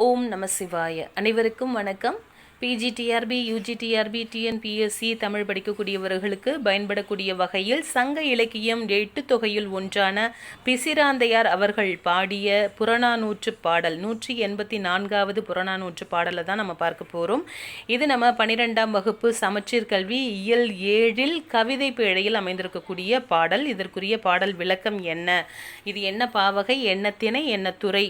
ஓம் நம சிவாய. அனைவருக்கும் வணக்கம். பிஜிடிஆர்பி யூஜிடிஆர்பி டிஎன்பிஎஸ்சி தமிழ் படிக்கக்கூடியவர்களுக்கு பயன்படக்கூடிய வகையில் சங்க இலக்கியம் எட்டு தொகையில் ஒன்றான பிசிராந்தையார் அவர்கள் பாடிய புறநானூற்று பாடல் நூற்றி எண்பத்தி நான்காவது புறநானூற்று பாடலை தான் நம்ம பார்க்க போகிறோம் இது நம்ம பன்னிரெண்டாம் வகுப்பு சமச்சீர் கல்வி இயல் ஏழில் கவிதை பேழையில் அமைந்திருக்கக்கூடிய பாடல். இதற்குரிய பாடல் விளக்கம் என்ன? இது என்ன பாவகை என்ன திணை என்ன துறை?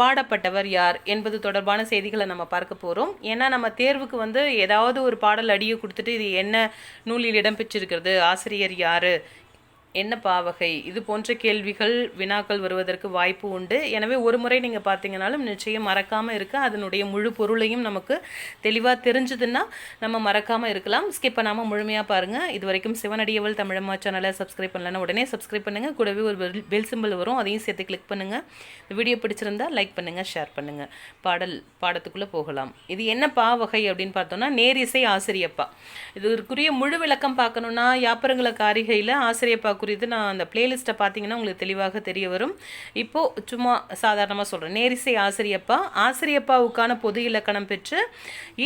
பாடப்பட்டவர் யார் என்பது தொடர்பான செய்திகளை நம்ம பார்க்க போகிறோம் ஏன்னா நம்ம தேர்வுக்கு வந்து ஏதாவது ஒரு பாடல் அடியை கொடுத்துட்டு இது என்ன நூலில் இடம்பெற்றிருக்கிறது ஆசிரியர் யார் என்ன பாவகை? இது போன்ற கேள்விகள் வினாக்கள் வருவதற்கு வாய்ப்பு உண்டு. எனவே ஒரு முறை நீங்கள் பார்த்தீங்கனாலும் நிச்சயம் மறக்காமல் இருக்க. அதனுடைய முழு பொருளையும் நமக்கு தெளிவாக தெரிஞ்சதுன்னா நம்ம மறக்காமல் இருக்கலாம். ஸ்கிப் பண்ணாமல் முழுமையாக பாருங்கள் இது வரைக்கும் சிவனடியவள் தமிழம்மா சேனலை சப்ஸ்கிரைப் பண்ணலன்னா உடனே சப்ஸ்கிரைப் பண்ணுங்கள் கூடவே ஒரு பெல் பெல் சிம்பிள் வரும். அதையும் சேர்த்து கிளிக் பண்ணுங்கள் இந்த வீடியோ பிடிச்சிருந்தா லைக் பண்ணுங்கள் ஷேர் பண்ணுங்கள் பாடல் பாடத்துக்குள்ளே போகலாம். இது என்ன பாவகை அப்படின்னு பார்த்தோம்னா நேரிசை ஆசிரியப்பா. இதுக்குரிய முழு விளக்கம் பார்க்கணுன்னா யாப்பரங்கள காரிகையில் ஆசிரியப்பா குறித்து நான் அந்த பிளேலிஸ்ட்டை பார்த்தீங்கன்னா உங்களுக்கு தெளிவாக தெரிய வரும். இப்போது சும்மா சாதாரணமாக சொல்கிறேன் நேரிசை ஆசிரியப்பா. ஆசிரியப்பாவுக்கான பொது இலக்கணம் பெற்று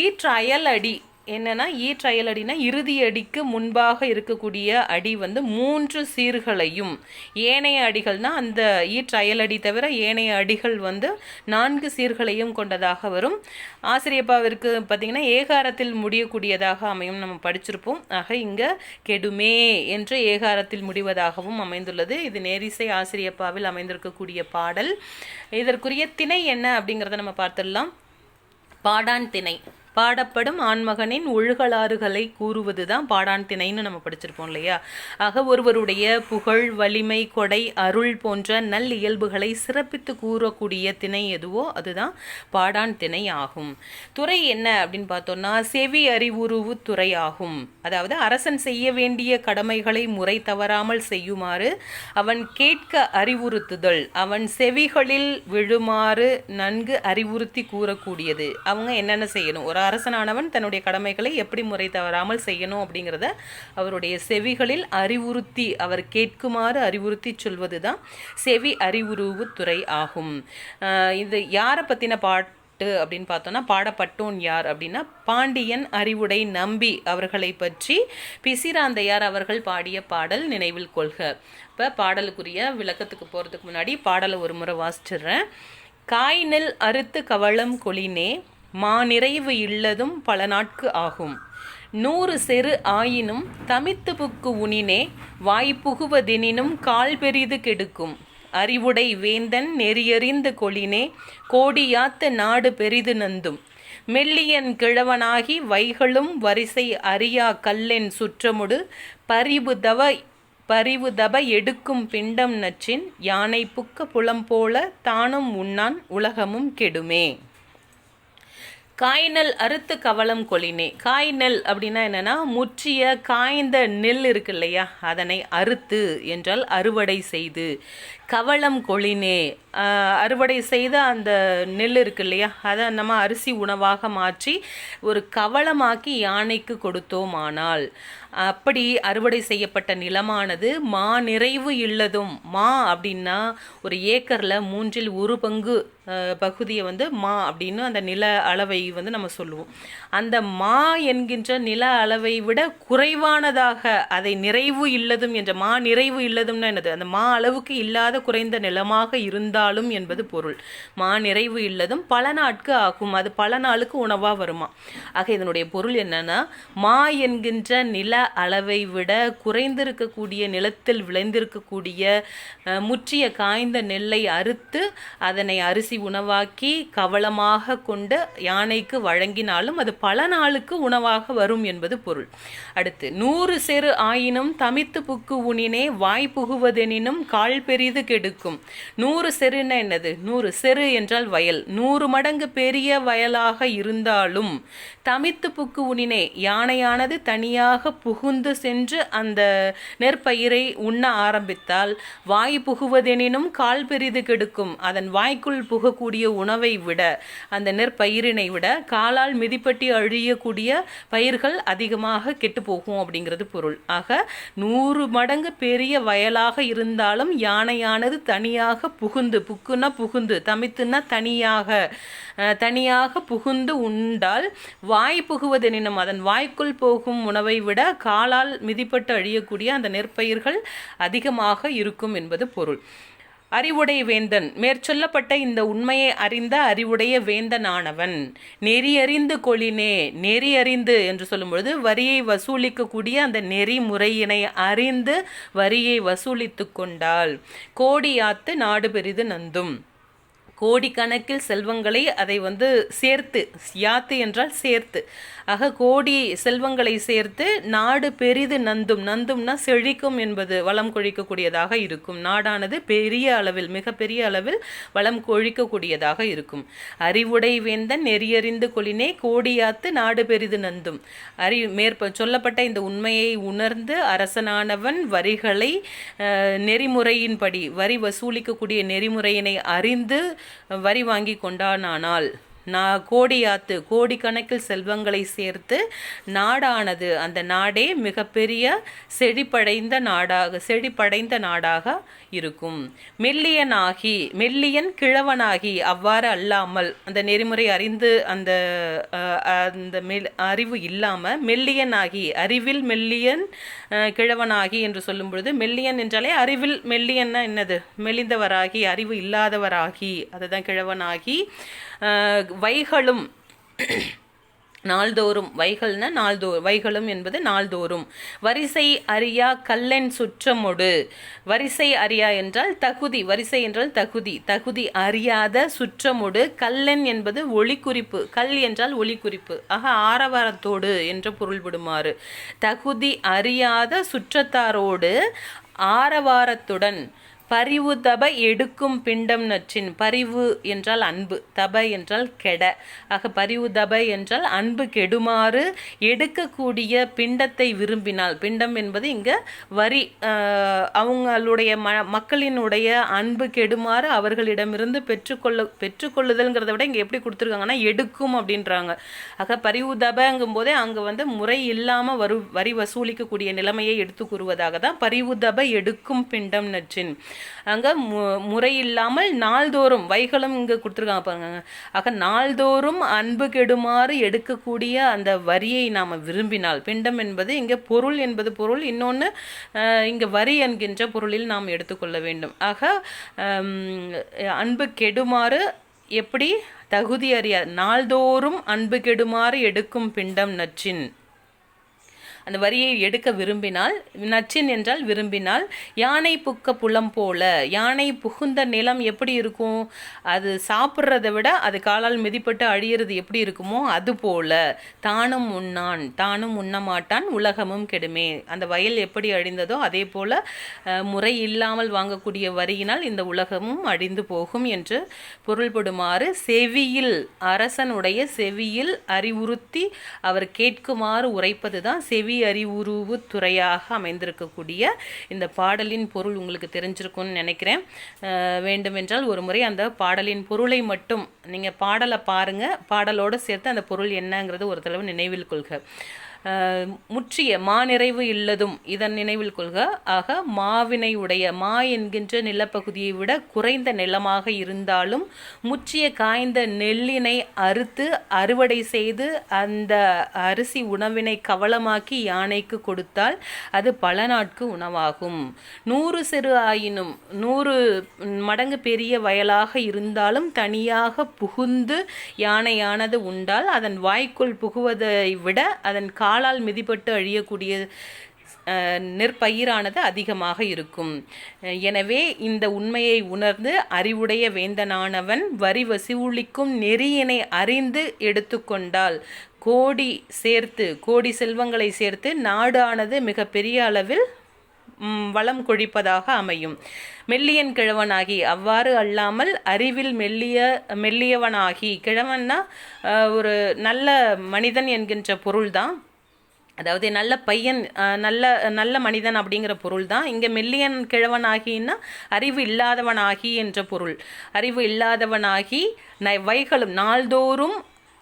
ஈற்றயல் அடி என்னென்னா ஈ ட்ரையல் அடினா இறுதி அடிக்கு முன்பாக இருக்கக்கூடிய அடி வந்து மூன்று சீர்களையும். ஏனைய அடிகள்னா அந்த ஈற்றயல் அடி தவிர ஏனைய அடிகள் வந்து நான்கு சீர்களையும் கொண்டதாக வரும். ஆசிரியப்பாவிற்கு பார்த்தீங்கன்னா ஏகாரத்தில் முடியக்கூடியதாக அமையும் நம்ம படிச்சிருப்போம். ஆக இங்கே கெடுமே என்று ஏகாரத்தில் முடிவதாகவும் அமைந்துள்ளது. இது நேரிசை ஆசிரியப்பாவில் அமைந்திருக்கக்கூடிய பாடல். இதற்குரிய திணை என்ன அப்படிங்கிறத நம்ம பார்த்துடலாம். பாடான் திணை. பாடப்படும் ஆண்மகனின் ஒழுகலாறுகளை கூறுவது தான் பாடான் திணைன்னு நம்ம படிச்சிருப்போம் இல்லையா? ஆக ஒருவருடைய புகழ் வலிமை கொடை அருள் போன்ற நல் இயல்புகளை சிறப்பித்து கூறக்கூடிய திணை எதுவோ அதுதான் பாடான் திணை ஆகும். துறை என்ன அப்படின்னு பார்த்தோம்னா செவி அறிவுருவு துறை ஆகும். அதாவது அரசன் செய்ய வேண்டிய கடமைகளை முறை தவறாமல் செய்யுமாறு அவன் கேட்க அறிவுறுத்துதல் அவன் செவிகளில் விழுமாறு நன்கு அறிவுறுத்தி கூறக்கூடியது. அவங்க என்னென்ன செய்யணும்? ஒரு அரசனானவன் தன்னுடைய கடமைகளை எப்படி முறை தவறாமல் செய்யணும் அப்படிங்கிறத அவருடைய செவிகளில் அறிவுறுத்தி அவர் கேட்குமாறு அறிவுறுத்தி சொல்வது தான் செவி அறிவுருவு துறை ஆகும். இது யாரை பற்றின பாட்டு அப்படின்னு பார்த்தோம்னா பாடப்பட்டோன் யார் அப்படின்னா பாண்டியன் அறிவுடை நம்பி அவர்களை பற்றி பிசிராந்தையார் அவர்கள் பாடிய பாடல் நினைவில் கொள்க. இப்போ பாடலுக்குரிய விளக்கத்துக்கு போகிறதுக்கு முன்னாடி பாடலை ஒரு முறை வாசிச்சிடுறேன். காய் நெல் அறுத்து கவளம் கொளினே மா நிறைவு இல்லதும் பல நாட்கு ஆகும். நூறு செரு ஆயினும் தமித்து புக்கு உனினே வாய்ப்புகுவதெனினும் கால் பெரிது கெடுக்கும். அறிவுடை வேந்தன் நெறியறிந்து கொளினே கோடியாத்த நாடு பெரிது நந்தும். மெல்லியன் கிழவனாகி வைகளும் வரிசை அறியா கல்லென் சுற்றமுடு பரிவு தவ பரிவு தப எடுக்கும் பிண்டம் நச்சின் யானை புக்க புலம் போல தானும் உண்ணான் உலகமும் கெடுமே. காய்நெல் அறுத்து கவலம் கொளினே. காய்நெல் அப்படின்னா என்னன்னா முற்றிய காய்ந்த நெல் இருக்கு இல்லையா அதனை அறுத்து என்றால் அறுவடை செய்து. கவளம் கொளினே. அறுவடை செய்த அந்த நெல் இருக்கு இல்லையா அதை நம்ம அரிசி உணவாக மாற்றி ஒரு கவளமாக்கி யானைக்கு கொடுத்தோமானால் அப்படி அறுவடை செய்யப்பட்ட நிலமானது மா நிறைவு இல்லதும். மா அப்படின்னா ஒரு ஏக்கரில் மூன்றில் ஒரு பங்கு பகுதியை வந்து மா அப்படின்னு அந்த நில அளவை வந்து நம்ம சொல்லுவோம். அந்த மா என்கின்ற நில அளவை விட குறைவானதாக அதை நிறைவு இல்லதும் என்ற மா நிறைவு இல்லதும்னா என்னது? அந்த மா அளவுக்கு இல்லாத குறைந்த நிலமாக இருந்தாலும் என்பது பொருள். மா நிறைவு இல்லதும் பல நாட்கு ஆகும். அது பல நாளுக்கு உணவாக வருமா? ஆக இதனுடைய பொருள் என்னன்னா மா என்கின்ற நில அளவை விட குறைந்திருக்கக்கூடிய நிலத்தில் விளைந்திருக்கக்கூடிய முற்றிய காய்ந்த நெல்லை அறுத்து அதனை அரிசி உணவாக்கி கவளமாக கொண்டு யானைக்கு வழங்கினாலும் அது பல நாளுக்கு உணவாக வரும் என்பது பொருள். அடுத்து நூறு செரு ஆயினும் தமித்து புக்கு உனினே வாய் புகுவதெனினும் கால் பெரிது கெடுக்கும். நூறு செருன்னா என்னது? நூறு செரு என்றால் வயல். நூறு மடங்கு பெரிய வயலாக இருந்தாலும் தமித்து புக்கு உனினே யானையானது தனியாக புகுந்து சென்று அந்த நெற்பயிரை உண்ண ஆரம்பித்தால் வாய் புகுவதெனினும் கால் பெரிது கெடுக்கும். அதன் வாய்க்குள் புகக்கூடிய உணவை விட அந்த நெற்பயிரினை விட காலால் மிதிப்பட்டி அழியக்கூடிய பயிர்கள் அதிகமாக கெட்டு போகும் அப்படிங்கிறது பொருள். ஆக நூறு மடங்கு பெரிய வயலாக இருந்தாலும் யானையான மனது தனியாக புகுந்து புக்குன்னா புகுந்து தமித்துன்னா தனியாக தனியாக புகுந்து உண்டால் வாய் புகுவது அதன் வாய்க்குள் போகும் உணவை விட காலால் மிதிப்பட்டு அழியக்கூடிய அந்த நெற்பயிர்கள் அதிகமாக இருக்கும் என்பது பொருள். அறிவுடை வேந்தன் மேற்சொல்லப்பட்ட இந்த உண்மையை அறிந்த அறிவுடைய வேந்தனானவன் நெறியறிந்து கொளினே நெறியறிந்து என்று சொல்லும்பொழுது வரியை வசூலிக்கக்கூடிய அந்த நெறிமுறையினை அறிந்து வரியை வசூலித்து கொண்டால் கோடியாத்து நாடு பெரிது நந்தும். கோடிக்கணக்கில் செல்வங்களை அதை வந்து சேர்த்து யாத்து என்றால் சேர்த்து. ஆக கோடி செல்வங்களை சேர்த்து நாடு பெரிது நந்தும் நந்தும்னா செழிக்கும் என்பது வளம் கொழிக்கக்கூடியதாக இருக்கும். நாடானது பெரிய அளவில் மிகப்பெரிய அளவில் வளம் கொழிக்கக்கூடியதாக இருக்கும். அறிவுடை வேந்தன் நெறியறிந்து கொளினே கோடியாத்து நாடு பெரிது நந்தும். அறி மேற்ப சொல்லப்பட்ட இந்த உண்மையை உணர்ந்து அரசனானவன் வரிகளை நெறிமுறையின்படி வரி வசூலிக்கக்கூடிய நெறிமுறையினை அறிந்து வரி வாங்கி கொண்டானானால் நான் கோடியாத்து கோடிக்கணக்கில் செல்வங்களை சேர்த்து நாடானது அந்த நாடே மிகப்பெரிய செழிப்படைந்த நாடாக செழிப்படைந்த நாடாக இருக்கும். மெல்லியனாகி மெல்லியன் கிழவனாகி அவ்வாறு அல்லாமல் அந்த நெறிமுறை அறிந்து அந்த அந்த மெல் அறிவு இல்லாமல் மெல்லியனாகி அறிவில் மெல்லியன் கிழவனாகி என்று சொல்லும் பொழுது மெல்லியன் என்றாலே அறிவில் மெல்லியன்னா என்னது? மெலிந்தவராகி அறிவு இல்லாதவராகி அதுதான் கிழவனாகி வைகளும் நாள்தோறும். வைகள்னா நாள்தோ வைகளும் என்பது நாள்தோறும். வரிசை அறியா கல்லென் சுற்றமொடு. வரிசை அறியா என்றால் தகுதி வரிசை என்றால் தகுதி. தகுதி அறியாத சுற்றமொடு கல்லென் என்பது ஒளிக்குறிப்பு. கல் என்றால் ஒளிக்குறிப்பு. ஆக ஆரவாரத்தோடு என்ற பொருள்படுமாறு தகுதி அறியாத சுற்றத்தாரோடு ஆரவாரத்துடன் பரிவு தப எடுக்கும் பிண்டம் நற்றின் பரிவு என்றால் அன்பு தப என்றால் கெட. ஆக பரிவு தப என்றால் அன்பு கெடுமாறு எடுக்கக்கூடிய பிண்டத்தை விரும்பினால். பிண்டம் என்பது இங்கே வரி அவங்களுடைய ம மக்களினுடைய அன்பு கெடுமாறு அவர்களிடமிருந்து பெற்றுக்கொள்ள பெற்றுக்கொள்ளுதல்ங்கிறத விட இங்கே எப்படி கொடுத்துருக்காங்கன்னா எடுக்கும் அப்படின்றாங்க. ஆக பரிவு தபங்கும் போதே அங்கே வந்து முறை இல்லாமல் வரு வரி வசூலிக்கக்கூடிய நிலைமையை எடுத்து கூறுவதாக தான் பரிவு தப எடுக்கும் பிண்டம் நற்றின். அங்க மு முறை இல்லாமல் நாள்தோறும் வைகளும் இங்கே கொடுத்துருக்காங்க பாருங்க. ஆக நாள்தோறும் அன்பு கெடுமாறு எடுக்கக்கூடிய அந்த வரியை நாம் விரும்பினால் பிண்டம் என்பது இங்கே பொருள் என்பது பொருள் இன்னொன்று இங்க வரி என்கின்ற பொருளில் நாம் எடுத்துக்கொள்ள வேண்டும். ஆக அன்பு கெடுமாறு எப்படி தகுதி அறிய நாள்தோறும் அன்பு கெடுமாறு எடுக்கும் பிண்டம் நச்சின். அந்த வரியை எடுக்க விரும்பினால் நச்சின் என்றால் விரும்பினால் யானை புக்க புலம் போல யானை புகுந்த நிலம் எப்படி இருக்கும்? அது சாப்பிட்றத விட அது காலால் மிதிப்பட்டு அழியிறது எப்படி இருக்குமோ அது போல. தானும் உண்ணான் தானும் உண்ணமாட்டான் உலகமும் கெடுமே. அந்த வயல் எப்படி அழிந்ததோ அதே போல முறை இல்லாமல் வாங்கக்கூடிய வரியினால் இந்த உலகமும் அழிந்து போகும் என்று பொருள்படுமாறு செவியில் அரசனுடைய செவியில் அறிவுறுத்தி அவர் கேட்குமாறு உரைப்பது தான் செவி அறிவுருவு துறையாக அமைந்திருக்கக்கூடிய இந்த பாடலின் பொருள் உங்களுக்கு தெரிஞ்சிருக்கும்னு நினைக்கிறேன். வேண்டுமென்றால் ஒரு முறை அந்த பாடலின் பொருளை மட்டும் நீங்கள் பாடலை பாருங்கள் பாடலோடு சேர்த்து அந்த பொருள் என்னங்கிறது ஒரு தடவை நினைவில் கொள்க. முற்றிய மாநிறைவு இல்லதும் இதன் நினைவில் கொள்க. ஆக மாவினை உடைய மா என்கின்ற நிலப்பகுதியை விட குறைந்த நிலமாக இருந்தாலும் முற்றிய காய்ந்த நெல்லினை அறுத்து அறுவடை செய்து அந்த அரிசி உணவினை கவலமாக்கி யானைக்கு கொடுத்தால் அது பல நாட்கு உணவாகும். நூறு சிறு ஆயினும் நூறு மடங்கு பெரிய வயலாக இருந்தாலும் தனியாக புகுந்து யானையானது உண்டால் அதன் வாய்க்குள் புகுவதை விட அதன் கா காலால் மிதிப்பட்டு அழியக்கூடிய நெற்பயிரானது அதிகமாக இருக்கும். எனவே இந்த உண்மையை உணர்ந்து அறிவுடைய வேந்தனானவன் வரி வசூலிக்கும் நெறியினை அறிந்து எடுத்துக்கொண்டால் கோடி சேர்த்து கோடி செல்வங்களை சேர்த்து நாடானது மிகப்பெரிய அளவில் வளம் கொழிப்பதாக அமையும். மெல்லியன் கிழவனாகி அவ்வாறு அல்லாமல் அறிவில் மெல்லிய மெல்லியவனாகி கிழவன்னா ஒரு நல்ல மனிதன் என்கின்ற பொருள்தான். அதாவது நல்ல பையன் நல்ல நல்ல மனிதன் அப்படிங்கிற பொருள் தான். இங்கே மெல்லியன் கிழவனாகின்னா அறிவு இல்லாதவனாகி என்ற பொருள். அறிவு இல்லாதவனாகி ந வைகளும் நாள்தோறும்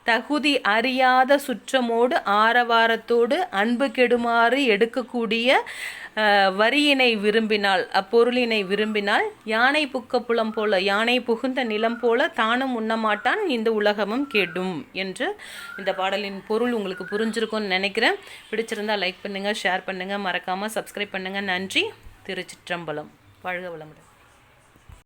தகுதி அறியாத சுற்றமோடு ஆரவாரத்தோடு அன்பு கெடுமாறு எடுக்கக்கூடிய வரியினை விரும்பினால் அப்பொருளினை விரும்பினால் யானை புக்க புலம் போல யானை புகுந்த நிலம் போல தானும் உண்ணமாட்டான் இந்த உலகமும் கெடும் என்று இந்த பாடலின் பொருள் உங்களுக்கு புரிஞ்சிருக்கும்னு நினைக்கிறேன். பிடிச்சிருந்தா லைக் பண்ணுங்கள் ஷேர் பண்ணுங்கள் மறக்காமல் சப்ஸ்கிரைப் பண்ணுங்கள் நன்றி. திருச்சிற்றம்பலம். வாழ்க வளமுடன்.